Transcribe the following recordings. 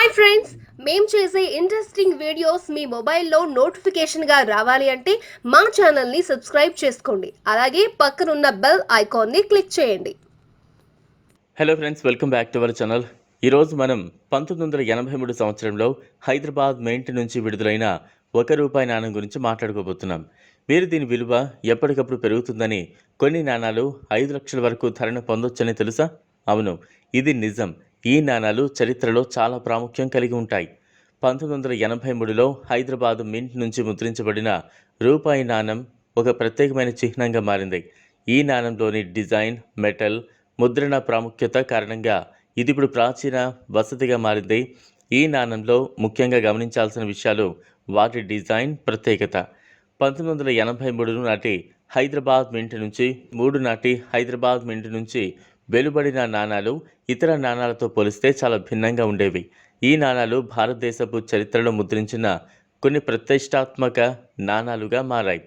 Hi friends మేము చేసే interesting videos మీ మొబైల్లో నోటిఫికేషన్గా రావాలి అంటే మా ఛానల్ని సబ్స్క్రైబ్ చేసుకోండి. అలాగే పక్కనున్న బెల్ ఐకాన్ని క్లిక్ చేయండి. Hello friends welcome back to our channel ఈరోజు మనం పంతొమ్మిది వందల ఎనభై మూడు సంవత్సరంలో హైదరాబాద్ మెయింట్ నుంచి విడుదలైన ఒక రూపాయి నాణం గురించి మాట్లాడుకోబోతున్నాం. మీరు దీని విలువ ఎప్పటికప్పుడు పెరుగుతుందని కొన్ని నాణాలు ఐదు లక్షల వరకు ధరను పొందొచ్చని తెలుసా? అవును ఇది నిజం. ఈ నాణాలు చరిత్రలో చాలా ప్రాముఖ్యం కలిగి ఉంటాయి. పంతొమ్మిది వందల ఎనభై మూడులో హైదరాబాద్ మింట్ నుంచి ముద్రించబడిన రూపాయి నాణం ఒక ప్రత్యేకమైన చిహ్నంగా మారింది. ఈ నాణంలోని డిజైన్ మెటల్ ముద్రణ ప్రాముఖ్యత కారణంగా ఇది ఇప్పుడు ప్రాచీన వసతిగా మారింది. ఈ నాణంలో ముఖ్యంగా గమనించాల్సిన విషయాలు వాటి డిజైన్ ప్రత్యేకత. పంతొమ్మిది వందల ఎనభై మూడు నాటి హైదరాబాద్ మింట్ నుంచి మూడు నాటి హైదరాబాద్ మింట్ నుంచి వెలుబడిన నాణాలు ఇతర నాణాలతో పోలిస్తే చాలా భిన్నంగా ఉండేవి. ఈ నాణాలు భారతదేశపు చరిత్రలో ముద్రించిన కొన్ని ప్రతిష్టాత్మక నాణాలుగా మారాయి.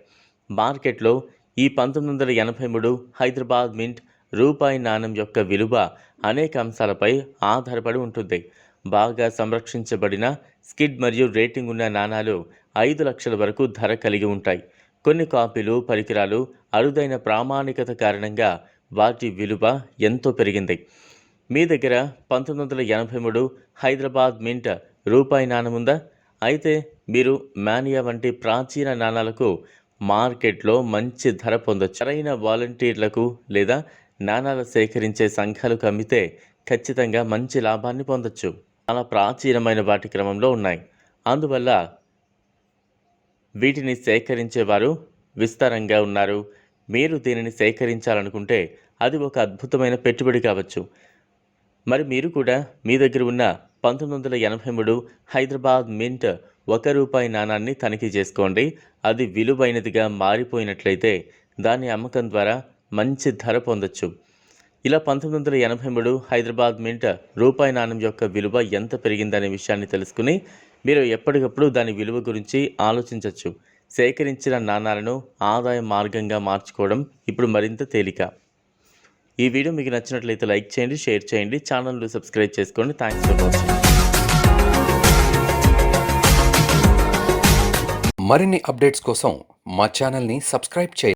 మార్కెట్లో ఈ పంతొమ్మిది వందల ఎనభై మూడు హైదరాబాద్ మింట్ రూపాయి నాణం యొక్క విలువ అనేక అంశాలపై ఆధారపడి ఉంటుంది. బాగా సంరక్షించబడిన స్కిడ్ మరియు రేటింగ్ ఉన్న నాణాలు ఐదు లక్షల వరకు ధర కలిగి ఉంటాయి. కొన్ని కాపీలు పరికరాలు అరుదైన ప్రామాణికత కారణంగా వాటి విలువ ఎంతో పెరిగింది. మీ దగ్గర పంతొమ్మిది వందల ఎనభై మూడు హైదరాబాద్ మింట్ రూపాయి నాణం ఉందా? అయితే మీరు మానియా వంటి ప్రాచీన నాణాలకు మార్కెట్లో మంచి ధర పొందొచ్చు. సరైన వాలంటీర్లకు లేదా నాణాలు సేకరించే సంఘాలకు అమ్మితే ఖచ్చితంగా మంచి లాభాన్ని పొందొచ్చు. చాలా ప్రాచీనమైన వాటి క్రమంలో ఉన్నాయి. అందువల్ల వీటిని సేకరించేవారు విస్తారంగా ఉన్నారు. మీరు దీనిని సేకరించాలనుకుంటే అది ఒక అద్భుతమైన పెట్టుబడి కావచ్చు. మరి మీరు కూడా మీ దగ్గర ఉన్న పంతొమ్మిది వందల ఎనభై మూడు హైదరాబాద్ మింట్ ఒక రూపాయి నాణాన్ని తనిఖీ చేసుకోండి. అది విలువైనదిగా మారిపోయినట్లయితే దాని అమ్మకం ద్వారా మంచి ధర పొందొచ్చు. ఇలా పంతొమ్మిది వందల ఎనభై మూడు హైదరాబాద్ మింట్ రూపాయి నాణం యొక్క విలువ ఎంత పెరిగిందనే విషయాన్ని తెలుసుకుని మీరు ఎప్పటికప్పుడు దాని విలువ గురించి ఆలోచించవచ్చు సేకరించిన నాణాలను ఆదాయ మార్గంగా మార్చుకోవడం ఇప్పుడు మరింత తేలిక. ఈ వీడియో మీకు నచ్చినట్లయితే లైక్ చేయండి షేర్ చేయండి ఛానల్ను సబ్స్క్రైబ్ చేసుకోండి. Thanks for watching. మరిన్ని అప్డేట్స్ కోసం మా ఛానల్ని సబ్స్క్రైబ్ చేయండి.